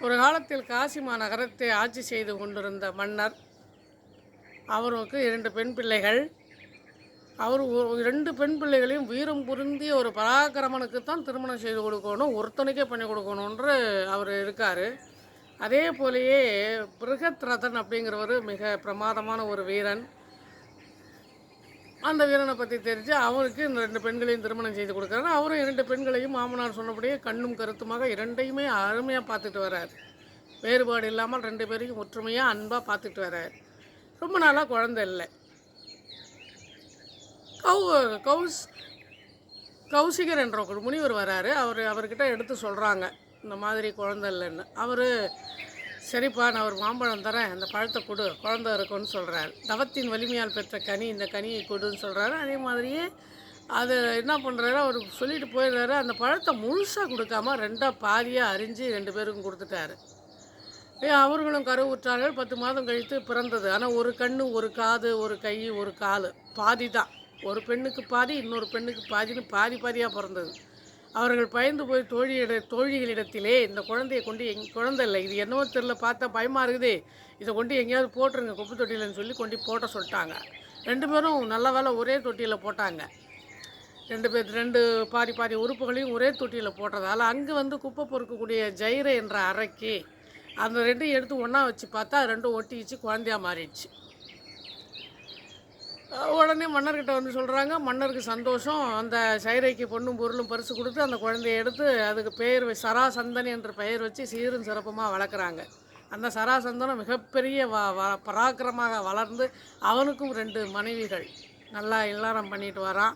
ஒரு காலத்தில் காசி மாநகரத்தை ஆட்சி செய்து கொண்டிருந்த மன்னர் அவருக்கு இரண்டு பெண் பிள்ளைகள். அவர் ஒரு- ரெண்டு பெண் பிள்ளைகளையும் வீரம் புரிந்திய ஒரு பராக்கிரமனுக்கு தான் திருமணம் செய்து கொடுக்கணும் ஒருத்தனுக்கே பண்ணி கொடுக்கணுன்ற அவர் இருக்கார். அதே போலேயே பிருகத் ரதன் அப்படிங்கிறவர் மிக பிரமாதமான ஒரு வீரன். அந்த வீரனை பற்றி தெரிஞ்சு அவருக்கு இந்த ரெண்டு பெண்களையும் திருமணம் செய்து கொடுக்குறாரு. அவரும் இரண்டு பெண்களையும் மாமனார் சொன்னபடியே கண்ணும் கருத்துமாக இரண்டையுமே அருமையாக பார்த்துட்டு வர்றார் வேறுபாடு இல்லாமல் ரெண்டு பேரையும் ஒற்றுமையாக அன்பாக பார்த்துட்டு வர்றார் ரொம்ப நாளாக குழந்தை இல்லை. கௌ கௌஸ் கௌசிகர் என்ற ஒரு முனிவர் வராரு. அவர் அவர்கிட்ட எடுத்து சொல்கிறாங்க இந்த மாதிரி குழந்தை இல்லைன்னு. அவர் சரிப்பா நான் ஒரு மாம்பழம் தரேன். அந்த பழத்தை கொடு. குழந்தை இருக்குன்னு சொல்கிறார் தவத்தின் வலிமையால் பெற்ற கனி இந்த கனியை கொடுன்னு சொல்கிறாரு அதே மாதிரியே அது என்ன பண்ணுறாரு அவர் சொல்லிட்டு போயிடுறாரு. அந்த பழத்தை முழுசாக கொடுக்காம ரெண்டாக பாதியாக அரிஞ்சு ரெண்டு பேருக்கும் கொடுத்துட்டாரு. ஏ, அவர்களும் கருவுற்றார்கள் பத்து மாதம் கழித்து பிறந்தது. ஆனால் ஒரு கண் ஒரு காது ஒரு கை ஒரு கால். பாதி தான். ஒரு பெண்ணுக்கு பாதி இன்னொரு பெண்ணுக்கு பாதின்னு பாதி பாதியாக பிறந்தது. அவர்கள் பயந்து போய் தோழியிட தோழிகளிடத்திலே இந்த குழந்தையை கொண்டு எங் குழந்தை இல்லை இது என்னவோ தெரில பார்த்தா பயமாக இருக்குது. இதை கொண்டு எங்கேயாவது போட்டுருங்க குப்பை தொட்டியிலன்னு சொல்லி கொண்டு போட்ட சொல்லிட்டாங்க. ரெண்டு பேரும் நல்ல வேலை ஒரே தொட்டியில் போட்டாங்க. ரெண்டு பேர் ரெண்டு பாதி பாதி உறுப்புகளையும் ஒரே தொட்டியில் போட்டதால் அங்கே வந்து குப்பை பொறுக்கக்கூடிய ஜெயிரை என்ற அறைக்கு அந்த ரெண்டையும் எடுத்து ஒன்றா வச்சு பார்த்தா ரெண்டும் ஒட்டிச்சு குழந்தையாக மாறிடுச்சு. உடனே மன்னர்கிட்ட வந்து சொல்கிறாங்க மன்னருக்கு சந்தோஷம். அந்த சைரைக்கு பொண்ணும் பொருளும் பரிசு கொடுத்து அந்த குழந்தைய எடுத்து அதுக்கு பெயர் வ- சராசந்தன் என்ற பெயர் வச்சு சீரும் சிறப்புமாக வளர்க்குறாங்க. அந்த சராசந்தனம் மிகப்பெரிய வ வ பராக்கிரமாக வளர்ந்து அவனுக்கும் ரெண்டு மனைவிகள். நல்லா இல்லாரம் பண்ணிட்டு வரான்.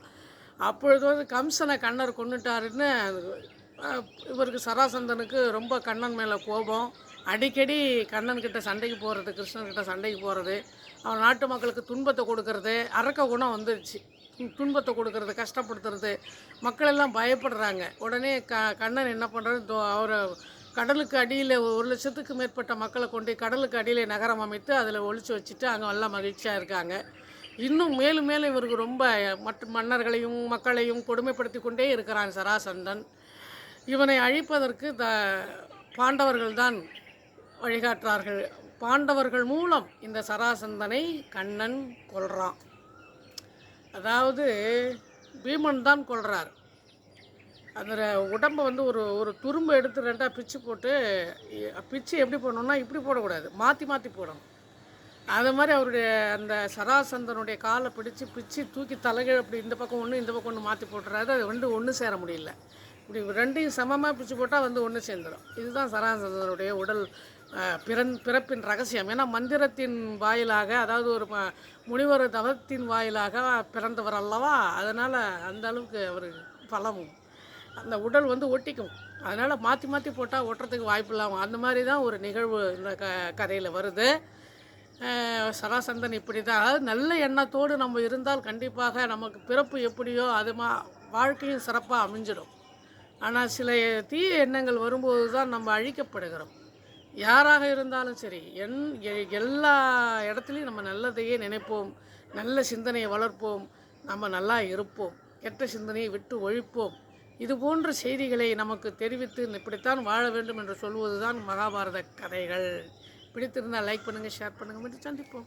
அப்பொழுது வந்து கம்சனை கண்ணர் கொண்டுட்டாருன்னு இவருக்கு சராசந்தனுக்கு ரொம்ப கண்ணன் மேலே கோபம். அடிக்கடி கண்ணன்கிட்ட சண்டைக்கு போகிறது கிருஷ்ணன்கிட்ட சண்டைக்கு போகிறது அவன் நாட்டு மக்களுக்கு துன்பத்தை கொடுக்கறது அரக்க குணம் வந்துருச்சு. துன்பத்தை கொடுக்கறது கஷ்டப்படுத்துறது. மக்கள் எல்லாம் பயப்படுறாங்க. உடனே க கண்ணன் என்ன பண்ணுறது அவரை கடலுக்கு அடியில் ஒரு லட்சத்துக்கு மேற்பட்ட மக்களை கொண்டு கடலுக்கு அடியில் நகரம் அமைத்து அதில் ஒழிச்சு வச்சுட்டு அங்கே எல்லாம் மகிழ்ச்சியாக இருக்காங்க. இன்னும் மேலும் மேலும் இவருக்கு ரொம்ப மற்ற மன்னர்களையும் மக்களையும் கொடுமைப்படுத்தி கொண்டே இருக்கிறான் சராசந்தன். இவனை அழிப்பதற்கு த பாண்டவர்கள் தான் வழிகாட்டுறார்கள். பாண்டவர்கள் மூலம் இந்த சராசந்தனை கண்ணன் கொள்கிறான் அதாவது பீமன் தான் கொள்கிறார் அந்த உடம்பை வந்து ஒரு ஒரு துரும்பு எடுத்து ரெண்டாக பிச்சு போட்டு பிச்சு எப்படி போடணும்னா இப்படி போடக்கூடாது. மாற்றி மாற்றி போடணும். அது மாதிரி அவருடைய அந்த சராசந்தனுடைய காலை பிடிச்சு பிச்சு தூக்கி தலைகீழ அப்படி இந்த பக்கம் ஒன்று இந்த பக்கம் ஒன்று மாற்றி போட்டுறாரு. அது ரெண்டு ஒன்று சேர முடியல. இப்படி ரெண்டையும் சமமாக பிச்சு போட்டால் வந்து ஒன்று சேர்ந்துடும் இதுதான் சராசந்தனுடைய உடல் பிறன் பிறப்பின் ரகசியம். ஏன்னா மந்திரத்தின் வாயிலாக அதாவது ஒரு முனிவர் தவத்தின் வாயிலாக பிறந்தவர் அல்லவா? அதனால் அந்த அளவுக்கு அவர் பலமும் அந்த உடல் வந்து ஒட்டிக்கும். அதனால் மாற்றி மாற்றி போட்டால் ஒட்டுறதுக்கு வாய்ப்பு இல்லாமல் அந்த மாதிரி தான் ஒரு நிகழ்வு இந்த க கதையில் வருது. சராசந்தன் இப்படி தான் அதாவது நல்ல எண்ணத்தோடு நம்ம இருந்தால் கண்டிப்பாக நமக்கு பிறப்பு எப்படியோ அது மா வாழ்க்கையும் சிறப்பாக அமைஞ்சிடும். ஆனால் சில தீய எண்ணங்கள் வரும்போது தான் நம்ம அழிக்கப்படுகிறோம். யாராக இருந்தாலும் சரி என் எ- எல்லா இடத்துலையும் நம்ம நல்லதையே நினைப்போம் நல்ல சிந்தனையை வளர்ப்போம் நம்ம நல்லா இருப்போம் கெட்ட சிந்தனையை விட்டு ஒழிப்போம். இது போன்ற செய்திகளை நமக்கு தெரிவித்து இப்படித்தான் வாழ வேண்டும் என்று சொல்வது தான் மகாபாரத கதைகள். பிடித்திருந்தால் லைக் பண்ணுங்கள் ஷேர் பண்ணுங்கள் மீண்டும் சந்திப்போம்.